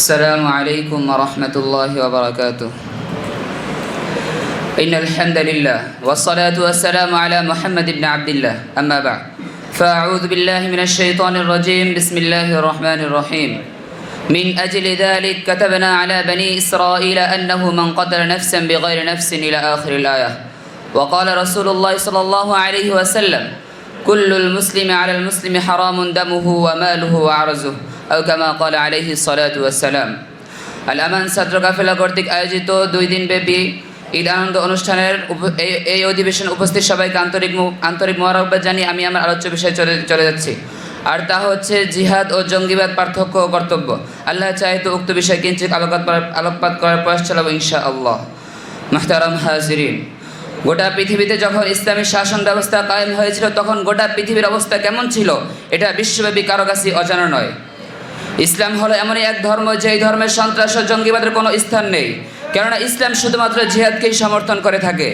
السلام عليكم ورحمة الله وبركاته. إن الحمد لله والصلاة والسلام على محمد بن عبد الله. أما بعد فأعوذ بالله من الشيطان الرجيم. بسم الله الرحمن الرحيم. من أجل ذلك كتبنا على بني إسرائيل أنه من قتل نفسا بغير نفس إلى آخر الآية. وقال رسول الله صلى الله عليه وسلم كل المسلم على المسلم حرام دمه وماله وعرزه আউ কামা কল আলহি সালাম আল আমান ছাত্র কাফেলা কর্তৃক আয়োজিত দুই দিনব্যাপী ঈদ আনন্দ অনুষ্ঠানের এই অধিবেশন উপস্থিত সবাইকে আন্তরিক আন্তরিক মহারব্বাদ জানিয়ে আমি আমার আলোচ্য বিষয়ে চলে চলে যাচ্ছি। আর তা হচ্ছে জিহাদ ও জঙ্গিবাদ পার্থক্য ও কর্তব্য। আল্লাহ চাহিত উক্ত বিষয়ে কিঞ্চিত আলোকপাত আলোকপাত করার প্রয়াস চালাব ইনশা আল্লাহ মাহতারাম হাজিরিন, গোটা পৃথিবীতে যখন ইসলামী শাসন ব্যবস্থা কায়েম হয়েছিল, তখন গোটা পৃথিবীর অবস্থা কেমন ছিল, এটা বিশ্বব্যাপী কারও কাছে অজানা নয়। ইসলাম হলো এমনই এক ধর্ম যেই ধর্মের সন্ত্রাস ও জঙ্গিবাদের কোনো স্থান নেই কেননা ইসলাম শুধুমাত্র জিহাদকেই সমর্থন করে থাকে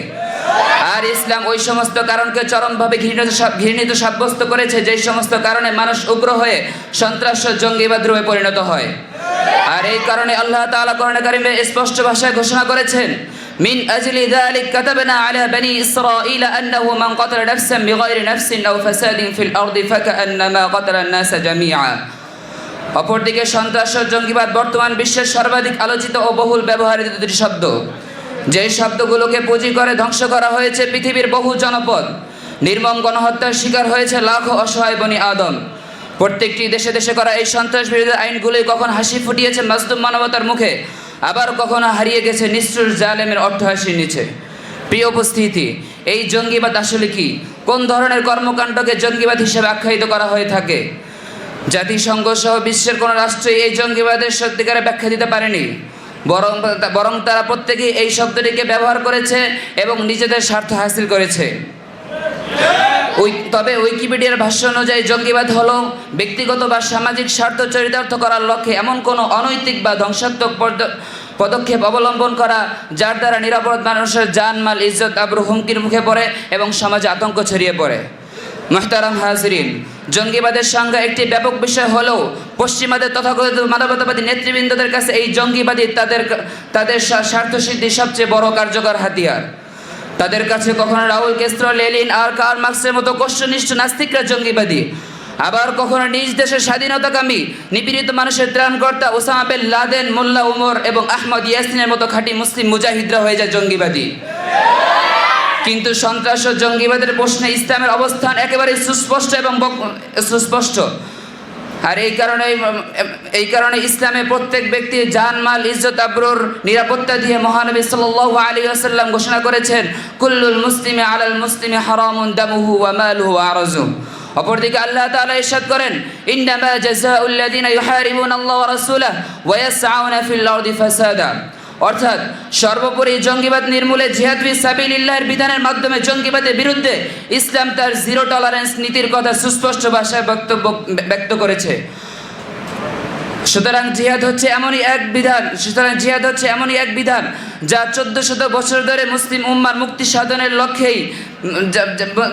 আর ইসলাম ওই সমস্ত কারণকে চরমভাবে ঘৃণিত সাব- ঘৃণিত সাব্যস্ত করেছে যেই সমস্ত কারণে মানুষ উগ্র হয়ে সন্ত্রাস ও জঙ্গিবাদ রূপে পরিণত হয় আর এই কারণে আল্লাহ তাআলা কোরআনে কারিমে স্পষ্ট ভাষায় ঘোষণা করেছেন মিন আজলি যালিক কাতাবনা আলা বনি ইসরাঈল আন্নাহু মান قتل نفسا بغير نفس أو فساد في الأرض فكأنما قتل الناس جميعا অপরদিকে সন্ত্রাস ও জঙ্গিবাদ বর্তমান বিশ্বের সর্বাধিক আলোচিত ও বহুল ব্যবহৃত দুটি শব্দ। যেই শব্দগুলোকে পুঁজি করে ধ্বংস করা হয়েছে পৃথিবীর বহু জনপদ, নির্মম গণহত্যার শিকার হয়েছে লাখো অসহায় বনি আদম। প্রত্যেকটি দেশে দেশে করা এই সন্ত্রাস বিরোধী আইনগুলোই কখন হাসি ফুটিয়েছে মাসদুম মানবতার মুখে, আবার কখনো হারিয়ে গেছে নিষ্ঠুর জালেমের অট্টহাসির নিচে। প্রিয় উপস্থিতি, এই জঙ্গিবাদ আসলে কি? কোন ধরনের কর্মকাণ্ডকে জঙ্গিবাদ হিসেবে আখ্যায়িত করা হয়ে থাকে? জাতিসংঘ সহ বিশ্বের কোনো রাষ্ট্রই এই জঙ্গিবাদের সত্যিকারে ব্যাখ্যা দিতে পারেনি। বরং বরং তারা প্রত্যেকেই এই শব্দটিকে ব্যবহার করেছে এবং নিজেদের স্বার্থ হাসিল করেছে। তবে উইকিপিডিয়ার ভাষ্য অনুযায়ী জঙ্গিবাদ হলো ব্যক্তিগত বা সামাজিক স্বার্থ চরিতার্থ করার লক্ষ্যে এমন কোনো অনৈতিক বা ধ্বংসাত্মক পদ- পদক্ষেপ অবলম্বন করা যার দ্বারা নিরাপদ মানুষের জানমাল, ইজ্জত, আব্রু হুমকির মুখে পড়ে এবং সমাজে আতঙ্ক ছড়িয়ে পড়ে। মোহতারাম হাজরিন। জঙ্গিবাদের সংজ্ঞা একটি ব্যাপক বিষয় হলেও পশ্চিমাদের তথাকথিত মানবতাবাদী নেতৃবৃন্দদের কাছে এই জঙ্গিবাদী তাদের তাদের স্বা- স্বার্থসিদ্ধির সবচেয়ে বড় কার্যকর হাতিয়ার। তাদের কাছে কখনো রাহুল কেস্ত্র লেলিন, আর কার মার্ক্সের মতো কষ্টনিষ্ঠ নাস্তিকরা জঙ্গিবাদী। আবার কখনো নিজ দেশের স্বাধীনতাকামী, নিপীড়িত মানুষের ত্রাণকর্তা ওসামা লাদেন, মোল্লা উমর এবং আহমদ ইয়াসিনের মতো খাঁটি মুসলিম মুজাহিদরা হয়ে যায় জঙ্গিবাদী। কিন্তু সন্ত্রাস ও জঙ্গিবাদের প্রশ্নে ইসলামের অবস্থান একেবারে সুস্পষ্ট এবং সুস্পষ্ট। আর এই কারণে এই কারণে ইসলামে প্রত্যেক ব্যক্তির জানমাল, ইজ্জত, আবরুর নিরাপত্তা দিয়ে মহানবী সাল্লাল্লাহু আলী আসাল্লাম ঘোষণা করেছেন, কুল্লুল মুসলিমে আলাল মুসলিমে হারামুন দামুহু ওয়া মালুহু ওয়া আরজুহু। অপরদিকে আল্লাহ তাআলা ইরশাদ করেন, ইন্নামা জাযাউল লাযিনা ইউহারিবুনা আল্লাহ ওয়া রাসূলাহু ওয়া ইয়াসআউনা ফিল আরদি ফাসাদা। অর্থাৎ সর্বোপরি জঙ্গিবাদ নির্মূলে জিহাদ ফি সাবিলিল্লাহর বিধানের মাধ্যমে জঙ্গিবাদের বিরুদ্ধে ইসলাম তার জিরো টলারেন্স নীতির কথা সুস্পষ্ট ভাষায় বক্তব্য ব্যক্ত করেছে। সুতরাং জিহাদ হচ্ছে এমনই এক বিধান, সুতরাং জিহাদ হচ্ছে এমনই এক বিধান যা চোদ্দ শত বছর ধরে মুসলিম উম্মার মুক্তি সাধনের লক্ষ্যেই,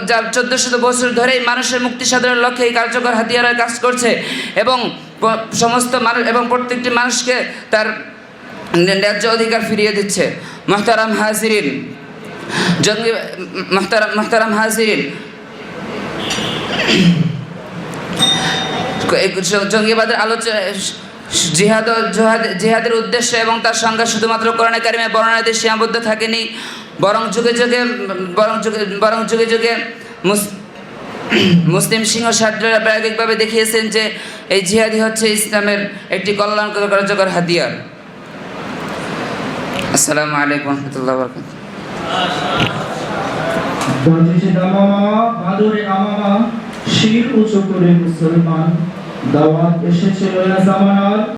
যা- চোদ্দ শত বছর ধরেই মানুষের মুক্তি সাধনের লক্ষ্যেই কার্যকর হাতিয়ার হয়ে কাজ করছে এবং সমস্ত মানুষ এবং প্রত্যেকটি মানুষকে তার ন্যায্য অধিকার ফিরিয়ে দিচ্ছে। মোহতারাম হাজিরিন। জঙ্গি, মোহতারাম মোহতারাম হাজিরিন। জঙ্গিবাদের আলোচনা জিহাদ, জোহাদ- জিহাদের উদ্দেশ্য এবং তার সংজ্ঞা শুধুমাত্র কোরআনে কারিমে বর্ণনাতে সীমাবদ্ধ থাকেনি। বরং যুগে যুগে, বরং যুগে বরং যুগে যুগে মুস- মুসলিম সিংহ সাদ্ররা প্রায়োগিকভাবে দেখিয়েছেন যে এই জিহাদি হচ্ছে ইসলামের একটি কল্যাণকর, কার্যকর হাতিয়ার। আসসালামু আলাইকুম রহমতুল্লাহ বরকাত। গর্জেছে দামামা, ভাদরে আমামা, শির উঁচু করে মুসলমান দাওয়াত এসেছে জামানার।